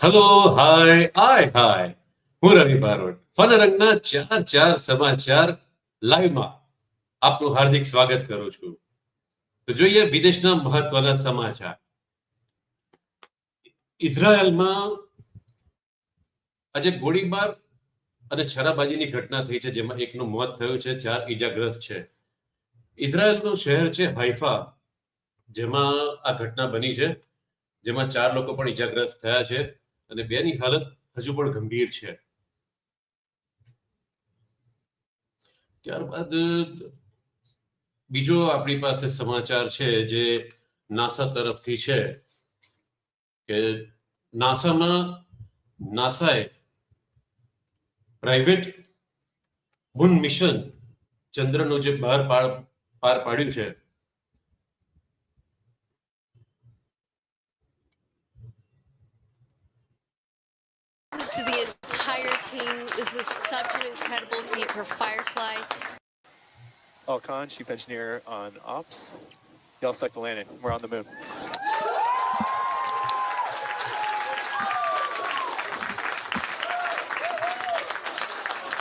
Hello hi આય હાય હું રવિ Barot. Fun ચાર ચાર સમાચાર લાઈવમાં આપનું હાર્દિક સ્વાગત કરું છું. તો જોઈએ વિદેશના મહત્વના સમાચાર. ઇઝરાયલમાં આજે ગોળીબાર અને છરાબાજીની ઘટના થઈ છે, જેમાં એકનું મોત થયું છે, ચાર ઈજાગ્રસ્ત છે. ઇઝરાયલનું શહેર છે હાઈફા, જેમાં આ ઘટના બની છે, જેમાં ચાર લોકો પણ ઈજાગ્રસ્ત થયા છે. અને બેની હાલત હજુ પણ ગંભીર છે. ત્યારબાદ, બીજો આપણી પાસે સમાચાર છે જે નાસા તરફથી છે કે નાસામાં નાસાએ પ્રાઇવેટ મૂન મિશન ચંદ્રનું જે બહાર પાર પાડ્યું છે This is such an incredible feat for Firefly. Al Khan, chief engineer on ops. Y'all select the landing. We're on the moon.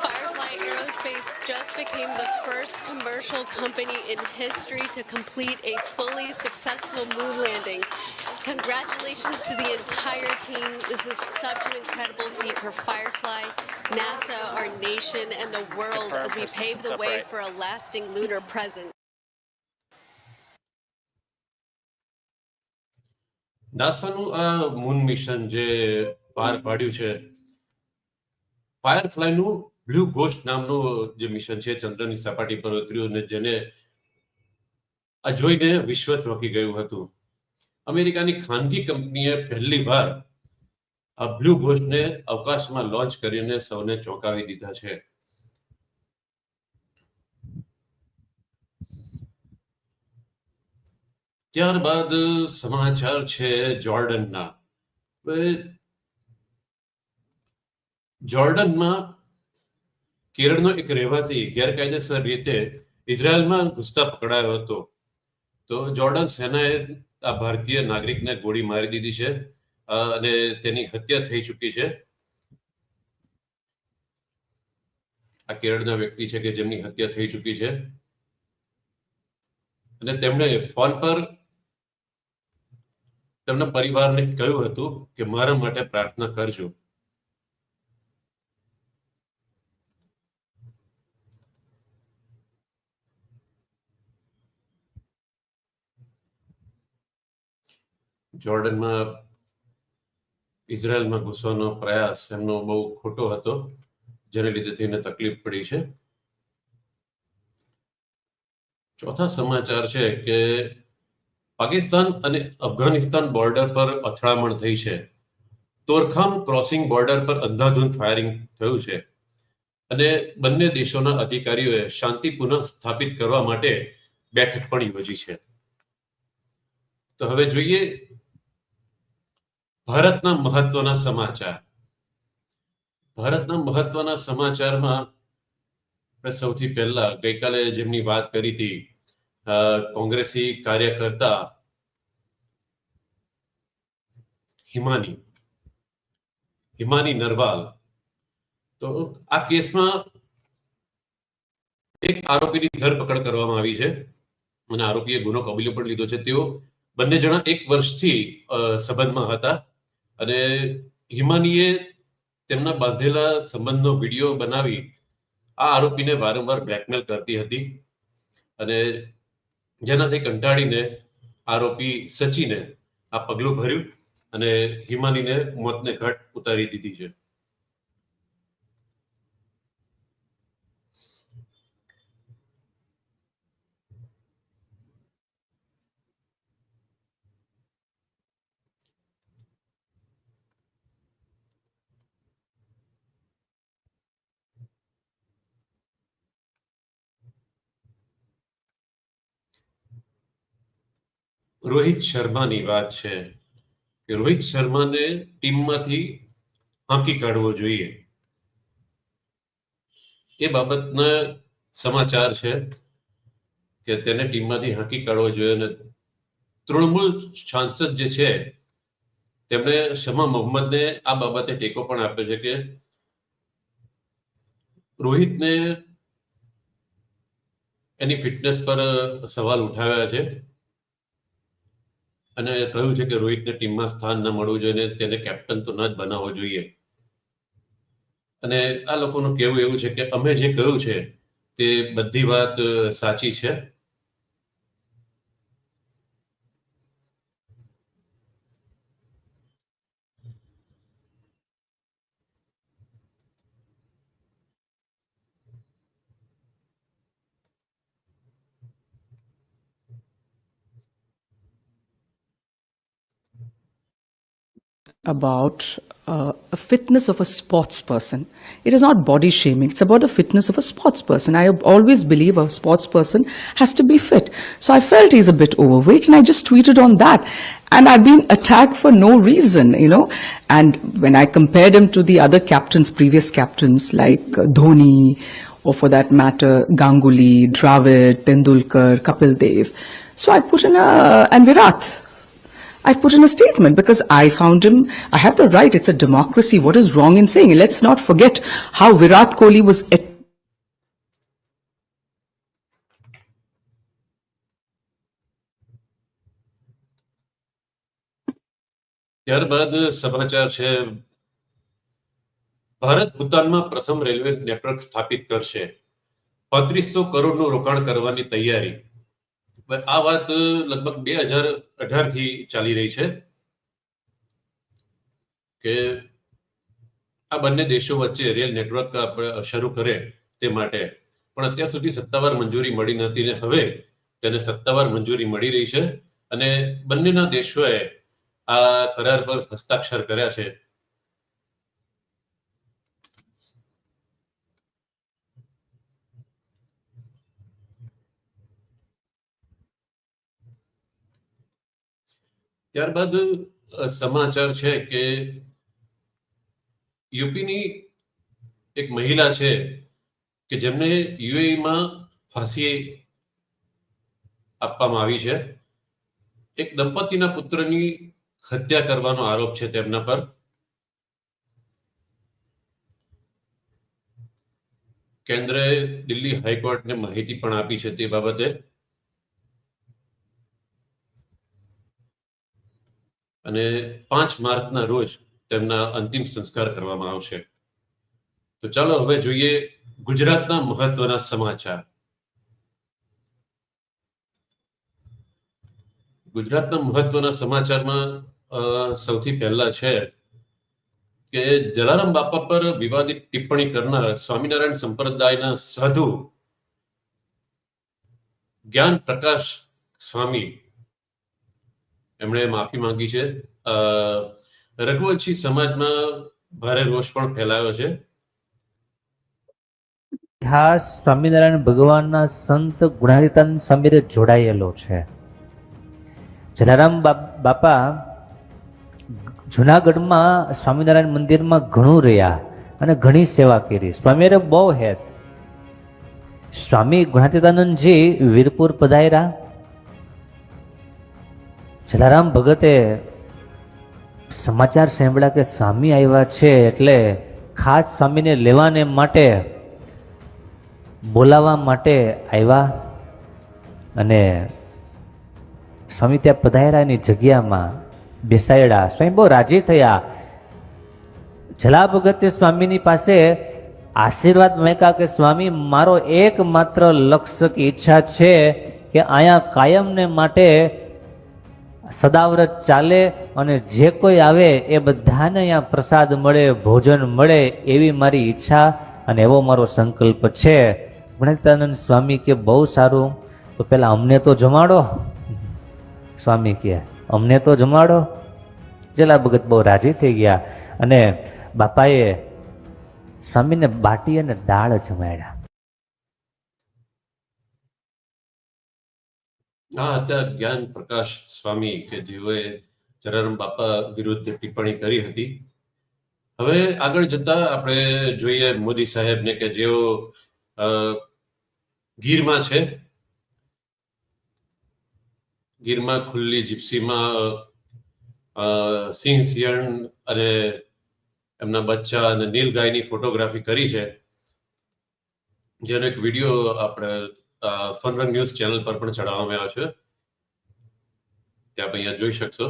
Firefly Aerospace just became the first commercial company in history to complete a fully successful moon landing. Congratulations to the entire team. This is such an incredible feat for Firefly, NASA, our nation, and the world as we pave the way for a lasting lunar presence. નાસાનું આ moon mission જે પાર પાડ્યું છે ફાયરફ્લાયનું blue ghost નામનો જે mission છે, ચંદ્રની સપાટી પર ઉતર્યું અને જેને આ જોઈને વિશ્વ ચોંકી ગયું હતું. અમેરિકાની ખાનગી કંપનીએ પહેલી વાર આ બ્લુ ગોસ્ટને અવકાશમાં લોન્ચ કરીને સૌને ચોંકાવી દીધા છે. ત્યારબાદ સમાચાર છે જોર્ડનના. જોર્ડનમાં કેરળનો એક રહેવાસી ગેરકાયદેસર રીતે ઇઝરાયલમાં ઘૂસતા પકડાયો હતો. તો જોર્ડન સેનાએ આ ભારતીય નાગરિકને ગોળી મારી દીધી છે અને તેની હત્યા થઈ ચૂકી છે. આ કેરળના વ્યક્તિ છે કે જેમની હત્યા થઈ ચૂકી છે. અને તેમણે ફોન પર તેમના પરિવારને કહ્યું હતું કે મારા માટે પ્રાર્થના કરજો. જોર્ડનમાં ઇઝરાયલમાં ઘૂસવાનો પ્રયાસ એમનો બહુ ખોટો હતો, જેને લીધે થઈને તકલીફ પડી છે. ચોથા સમાચાર છે કે પાકિસ્તાન અને અફઘાનિસ્તાન બોર્ડર પર અથડામણ થઈ છે. તોરખામ ક્રોસિંગ બોર્ડર પર અંધાધૂંધ ફાયરિંગ થયું છે. અને બંને દેશોના અધિકારીઓએ શાંતિ પુનઃ સ્થાપિત કરવા માટે બેઠક પણ યોજી છે. તો હવે જોઈએ ભારતના મહત્વના સમાચાર. ભારતના મહત્વના સમાચારમાં સૌથી પહેલા ગઈકાલે જેમની વાત કરી હતી કોંગ્રેસી કાર્યકર્તા હિમાની હિમાની નરવાલ. તો આ કેસમાં એક આરોપીની ધરપકડ કરવામાં આવી છે અને આરોપીએ ગુનો કબૂલ્યો પણ લીધો છે. તેઓ બંને જણા એક વર્ષથી સંબંધમાં હતા. અને હિમાનીએ તેમના બાંધેલા સંબંધનો વીડિયો બનાવી આ આરોપીને વારંવાર બ્લેકમેલ કરતી હતી અને જેનાથી કંટાળીને આરોપી સચીને આ પગલું ભર્યું અને હિમાનીને મોતને ઘાટ ઉતારી દીધી છે. રોહિત શર્માની વાત છે. કે રોહિત શર્માને ટીમમાંથી હાંકી કાઢવો જોઈએ. એ બાબતના સમાચાર છે કે તેને ટીમમાંથી હાંકી કાઢવો જોઈએ અને તૃણમૂલ સાંસદ જે છે, તેમણે શમા મોહમ્મદને આ બાબતે ટેકો પણ આપ્યો છે કે રોહિતને એની ફિટનેસ પર સવાલ ઉઠાવ્યા છે. અને કહ્યું છે કે રોહિતને ટીમમાં સ્થાન ન મળવું જોઈએ તેને કેપ્ટન તો ન જ બનાવવો જોઈએ. અને આ લોકોનું કહેવું એવું છે કે અમે જે કહ્યું છે તે બધી વાત સાચી છે. About uh, a fitness of a sports person. It is not body shaming. It's about the fitness of a sports person. I always believe a sports person has to be fit. So I felt he's a bit overweight and I just tweeted on that. And I've been attacked for no reason, you know. And when I compared him to the other captains, previous captains like uh, Dhoni or for that matter, Ganguly, Dravid, Tendulkar, Kapil Dev. So I put in a, and Virat. I put in a statement because I found him, I have the right, it's a democracy. What is wrong in saying? Let's not forget how Virat Kohli was at ત્યારબાદ સમાચાર છે ભારત ભૂતાનમાં પ્રથમ railway network સ્થાપિત કરશે પાંત્રીસો કરોડનું રોકાણ કરવાની તૈયારી આ વાત લગભગ બે હજાર અઢારથી ચાલી રહી છે કે આ બંને દેશો વચ્ચે રેલ નેટવર્ક આપણે શરૂ કરે તે માટે. પણ અત્યાર સુધી સત્તાવાર મંજૂરી મળી નથી ને હવે તેને સત્તાવાર મંજૂરી મળી રહી છે. અને બંનેના દેશોએ આ કરાર પર હસ્તાક્ષર કર્યા છે. ત્યારબાદ સમાચાર છે કે યુપીની એક મહિલા છે કે જેમને યુએઈમાં ફાંસી આપવામાં આવી છે. એક દંપતીના પુત્રની હત્યા કરવાનો આરોપ છે તેમના પર. કેન્દ્રએ દિલ્હી હાઈકોર્ટને માહિતી પણ આપી છે તે બાબતે. અને પાંચ માર્ચના રોજ તેમના અંતિમ સંસ્કાર કરવામાં આવશે. તો ચાલો હવે જોઈએ ગુજરાતના મહત્વના સમાચાર. ગુજરાતના મહત્વના સમાચારમાં સૌથી પહેલા છે કે જલારામ બાપા પર વિવાદિત ટિપ્પણી કરનાર સ્વામિનારાયણ સંપ્રદાયના સાધુ જ્ઞાન પ્રકાશ સ્વામી એમણે માફી માંગી છે. રઘુવંશી સમાજમાં ભારે રોષ પણ ફેલાયો છે. ઇતિહાસ સ્વામિનારાયણ ભગવાનના સંત ગુણાતીતાનંદ સ્વામીને જોડાયેલો છે. જલારામ બાપ- બાપા જુનાગઢમાં સ્વામિનારાયણ મંદિરમાં ઘણું રહ્યા અને ઘણી સેવા કરી. સ્વામીએ બહુ હેત. સ્વામી ગુણાતીતાનંદજી વીરપુર પધાર્યા. જલારામ ભગતે સમાચાર સાંભળ્યા કે સ્વામી આવ્યા છે એટલે ખાસ સ્વામીને લેવાને માટે, બોલાવવા માટે આવ્યા અને સ્વામી ત્યાં પધાયરાની જગ્યામાં બેસાડ્યા. સ્વામી બહુ રાજી થયા. જલા ભગતે સ્વામીની પાસે આશીર્વાદ મેકા કે, સ્વામી, મારો એકમાત્ર લક્ષ્ય કે ઈચ્છા છે કે અહીંયા કાયમને માટે સદાવ્રત ચાલે અને જે કોઈ આવે એ બધાને અહીંયા પ્રસાદ મળે, ભોજન મળે એવી મારી ઈચ્છા અને એવો મારો સંકલ્પ છે. ગુણાતીતાનંદ સ્વામી કે બહુ સારું. તો પહેલાં અમને તો જમાડો. સ્વામી કે, અમને તો જમાડો. જેલા ભગત બહુ રાજી થઈ ગયા અને બાપાએ સ્વામીને બાટી અને દાળ જમાડ્યા. આ હતા જ્ઞાન પ્રકાશ સ્વામી કે જેઓએ જલારામ બાપા વિરુદ્ધ ટિપ્પણી કરી હતી. હવે આગળ જતા આપણે જોઈએ મોદી સાહેબને કે જેઓ ગીરમાં છે. ગીરમાં ખુલ્લી જીપ્સીમાં સિંહ સિંહણ અને એમના બચ્ચા અને નીલગાયની ફોટોગ્રાફી કરી છે. જેનો એક વીડિયો આપણે ફનરન ન્યૂઝ ચેનલ પર પણ ચડાવવામાં આવ્યો છે. ત્યાં અહીંયા જોઈ શકશો.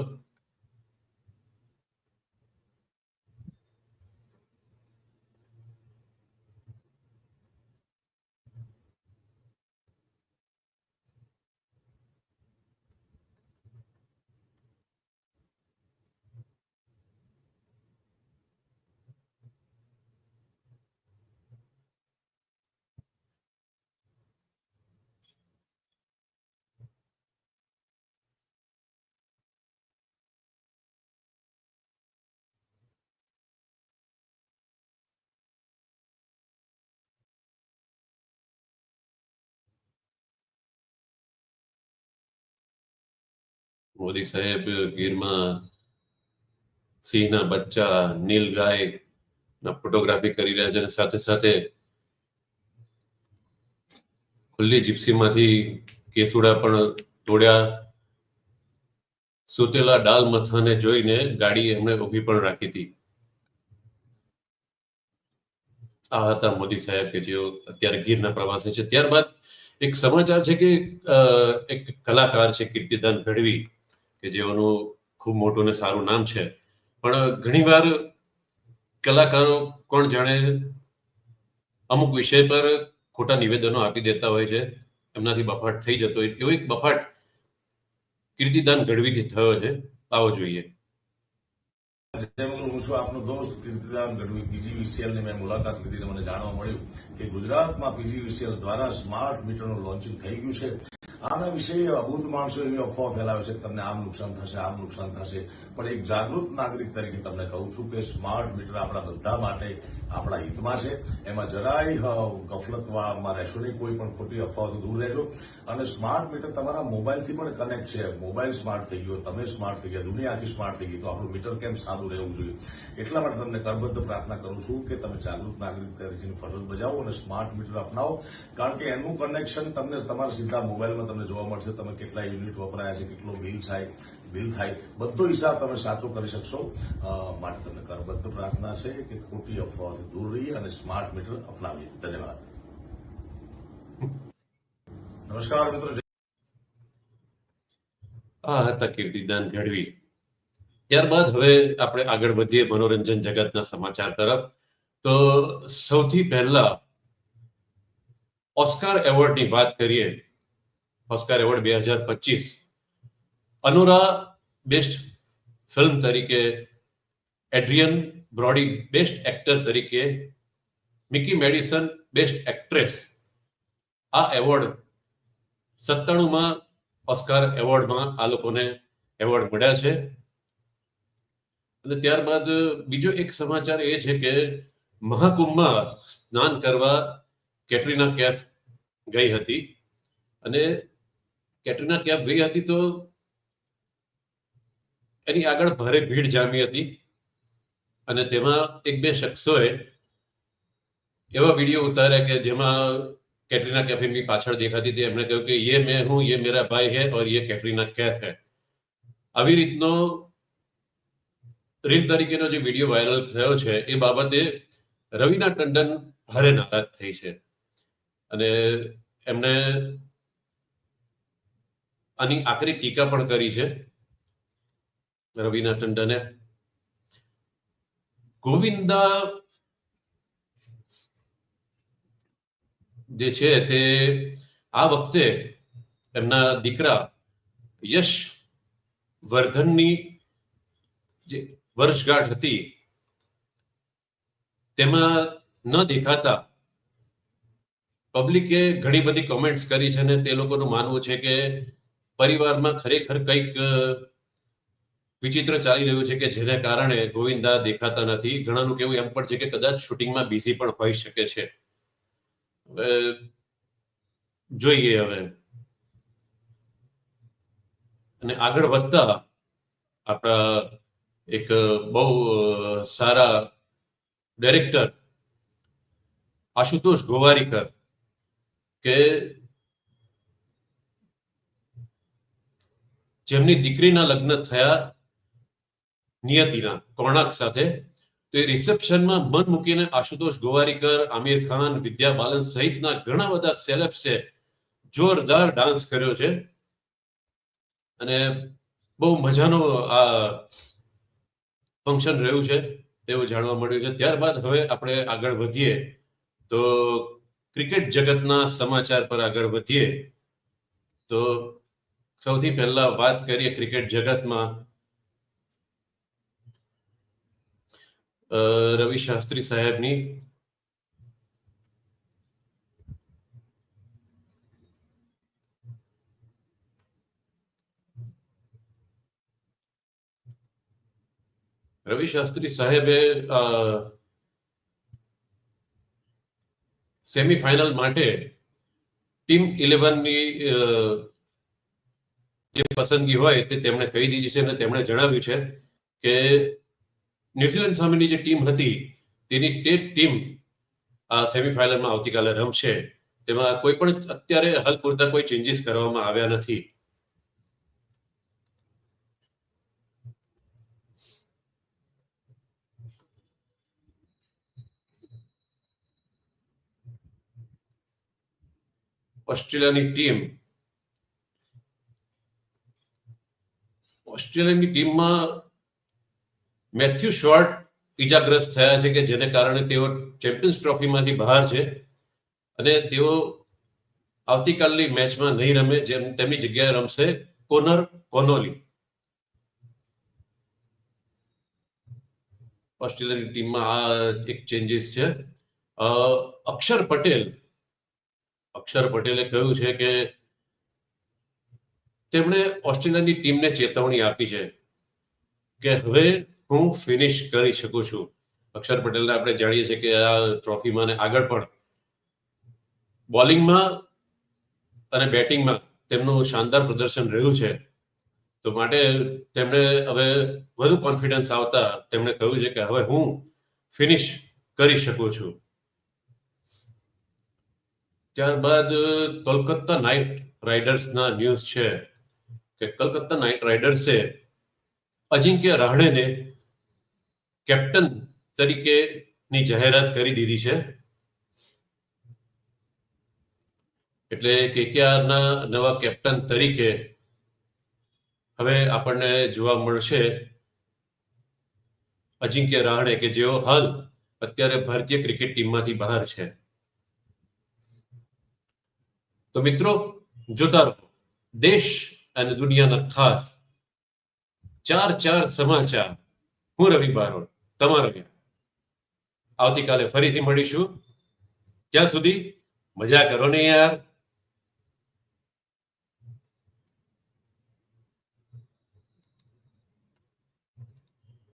મોદી સાહેબ, ગીરમાં સિંહના બચ્ચા નીલગાય ના ફોટોગ્રાફી કરી રહ્યા છે અને સાથે સાથે ખુલ્લી જીપ્સીમાંથી કેસુડા પણ તોડ્યા. સુતેલા ડાલ મથાને જોઈને ગાડી એમણે ઊભી પણ રાખી હતી. આ હતા મોદી સાહેબ કે જેઓ અત્યારે ગીરના પ્રવાસે છે. ત્યારબાદ એક સમાચાર છે કે એક કલાકાર છે, કીર્તિદાન ગઢવી કે જેઓનું ખૂબ મોટું ને સારું નામ છે. પણ ઘણીવાર કલાકારો કોણ જાણે અમુક વિષય પર ખોટા નિવેદનો આપી દેતા હોય છે. એમનાથી બફાટ થઈ જતો હોય. એવો એક બફાટ કીર્તિદાન ગઢવીથી થયો છે. આવો જોઈએ. જેમ દોસ્ત કીર્તિદાન ગઢવી પીજીવીસીએલની મેં મુલાકાત લીધી મને જાણવા મળ્યું કે ગુજરાતમાં પીજીવીસીએલ દ્વારા સ્માર્ટ મીટરનું લોન્ચિંગ થઈ ગયું છે. આના વિશે અભૂત માણસો એવી અફવા ફેલાવે છે, તમને આમ નુકસાન થશે, આમ નુકસાન થશે. પણ એક જાગૃત નાગરિક તરીકે તમને કહું છું કે સ્માર્ટ મીટર આપણા બધા માટે આપણા હિતમાં છે. એમાં જરાય ગફલતમાં રહેશો નહીં, કોઈ પણ ખોટી અફવાઓથી દૂર રહેજો. અને સ્માર્ટ મીટર તમારા મોબાઈલથી પણ કનેક્ટ છે. મોબાઈલ સ્માર્ટ થઈ ગયો, તમે સ્માર્ટ થઈ ગયા દુનિયા આખી સ્માર્ટ થઈ ગઈ, તો આપણું મીટર કેમ સાદું રહેવું જોઈએ. એટલા માટે તમને કરબદ્ધ પ્રાર્થના કરું છું કે તમે જાગૃત નાગરિક તરીકેની ફરજ બજાવો અને સ્માર્ટ મીટર અપનાવો. કારણ કે એનું કનેક્શન તમને તમારા સીધા મોબાઈલમાં તમને જોવા મળશે. તમે કેટલા યુનિટ વપરાયા છે, કેટલો બિલ થાય બિલ થાય. બધો હિસાબ તમે સાચો કરી શકશો. માટે તમને કરબદ્ધ પ્રાર્થના છે કે ખોટી અફવાઓથી દૂર રહીએ અને સ્માર્ટ મીટર અપનાવીએ. ધન્યવાદ. નમસ્કાર મિત્રો. આ હતા કીર્તિદાન ગઢવી. ત્યારબાદ હવે આપણે આગળ વધીએ મનોરંજન જગતના સમાચાર તરફ. તો સૌથી પહેલા ઓસ્કાર એવોર્ડની વાત કરીએ. ઓસ્કાર એવોર્ડ બે હજાર પચીસ. અનુરા બેસ્ટ ફિલ્મ તરીકે, એડ્રિયન બ્રોડી બેસ્ટ એક્ટર તરીકે, મિકી મેડિસન બેસ્ટ એક્ટ્રેસ. આ એવોર્ડ સત્તાણુંમાં ઓસ્કાર એવોર્ડમાં આ લોકોને એવોર્ડ મળ્યા છે. અને ત્યારબાદ બીજો એક સમાચાર એ છે કે મહાકુંભમાં સ્નાન કરવા કેટરીના કેફ ગઈ હતી. અને કેટરીના કેફ ગઈ હતી તો એની આગળ ભારે ભીડ જામી હતી. અને તેમાં એક બે શખ્સોએ એવા વીડિયો ઉતાર્યા કે જેમાં કેટરીના કેફિનની પાછળ દેખાતી હતી. એમણે કહ્યું કે, યે મેં હું, યે મેરા ભાઈ હે, ઓર યે કેટરીના કેફ હે. આવી રીતનો રીલ તરીકેનો જે વીડિયો વાયરલ થયો છે, એ બાબતે રવિના ટંડન ભારે નારાજ થઈ છે. અને એમણે આની આકરી ટીકા પણ કરી છે, રવિના ટંડને. ગોવિંદા જે છે તે આ વખતે એમના દીકરા યશ વર્ધનની જે વર્ષગાંઠ હતી. તેમાં ન દેખાતા પબ્લિકે ઘણી બધી કોમેન્ટ્સ કરી છે અને તે લોકોનું માનવું છે કે પરિવારમાં ખરેખર કંઈક વિચિત્ર ચાલી રહ્યું છે કે જેને કારણે ગોવિંદા દેખાતા નથી. ઘણાનું કેવું એમ પણ છે કે કદાચ શૂટિંગમાં બિઝી પણ હોઈ શકે છે. હવે જોઈએ હવે. અને આગળ વધતા આપણા એક બહુ સારા ડાયરેક્ટર આશુતોષ ગોવારીકર કે જેમની દીકરીના લગ્ન થયા નિયતિના કોણાક સાથે, તો એ રિસેપ્શનમાં મન મૂકીને આશુતોષ ગોવારીકર, આમિર ખાન, વિદ્યા બાલન સહિતના ઘણા બધા સેલેબ્સે જોરદાર ડાન્સ કર્યો છે. અને બહુ મજાનો આ ફંક્શન રહ્યું છે, તેવું જાણવા મળ્યું છે. ત્યારબાદ હવે આપણે આગળ વધીએ તો ક્રિકેટ જગતના સમાચાર પર આગળ વધીએ તો સૌથી પહેલા વાત કરીએ ક્રિકેટ જગતમાં. રવિ શાસ્ત્રી સાહેબની રવિ શાસ્ત્રી સાહેબે અ, સેમીફાઇનલ માટે ટીમ ઇલેવનની જે પસંદગી હોય તે તેમણે કહી દીધી છે અને તેમણે જણાવ્યું છે કે ન્યુઝીલેન્ડ સામેની જે ટીમ હતી તેની તે ટીમ આ સેમીફાઇનલમાં આવતીકાલે રમશે. તેમાં કોઈ પણ અત્યારે હાલ પૂરતા કોઈ ચેન્જીસ કરવામાં આવ્યા નથી. ઓસ્ટ્રેલિયાની ટીમ. ઓસ્ટ્રેલિયાની ટીમમાં મેથ્યુ શોર્ટ ઈજાગ્રસ્ત થયા છે કે જેને કારણે તેઓ ચેમ્પિયન્સ ટ્રોફીમાંથી બહાર છે અને તેઓ આવતીકાલની મેચમાં નહીં રમે જેમ તેમની જગ્યાએ રમશે કોનર કોનોલી. ઓસ્ટ્રેલિયાની ટીમમાં આ એક ચેન્જીસ છે. અક્ષર પટેલ અક્ષર પટેલે કહ્યું છે કે તેમણે ઓસ્ટ્રેલિયાની ટીમને ચેતવણી આપી છે કે હવે હું ફિનિશ કરી શકું છું. અક્ષર પટેલને આપણે જાણીએ છીએ કે આ ટ્રોફીમાં આગળ પણ બોલિંગમાં અને બેટિંગમાં તેમનું શાનદાર પ્રદર્શન રહ્યું છે. તો માટે તેમણે હવે વધુ કોન્ફિડન્સ આવતા તેમણે કહ્યું છે કે હવે હું ફિનિશ કરી શકું છું. ત્યારબાદ કોલકાતા નાઇટ રાઇડર્સના ન્યૂઝ છે કે કલકત્તા નાઇટ રાઇડર્સે અજિંક્ય રાહણેને કેપ્ટન તરીકેની જાહેરાત કરી દીધી છે. એટલે કેકેઆરના નવા કેપ્ટન તરીકે હવે આપણને જોવા મળશે અજિંક્ય રાહણે કે જેઓ હાલ અત્યારે ભારતીય ક્રિકેટ ટીમમાંથી બહાર છે. તો મિત્રો, જોતા રહો. દેશ અને દુનિયાના ખાસ ચાર ચાર સમાચાર. હું રવિ બારોડ, તમારો આવતીકાલે ફરીથી મળીશું. ત્યાં સુધી મજા કરો ને યાર.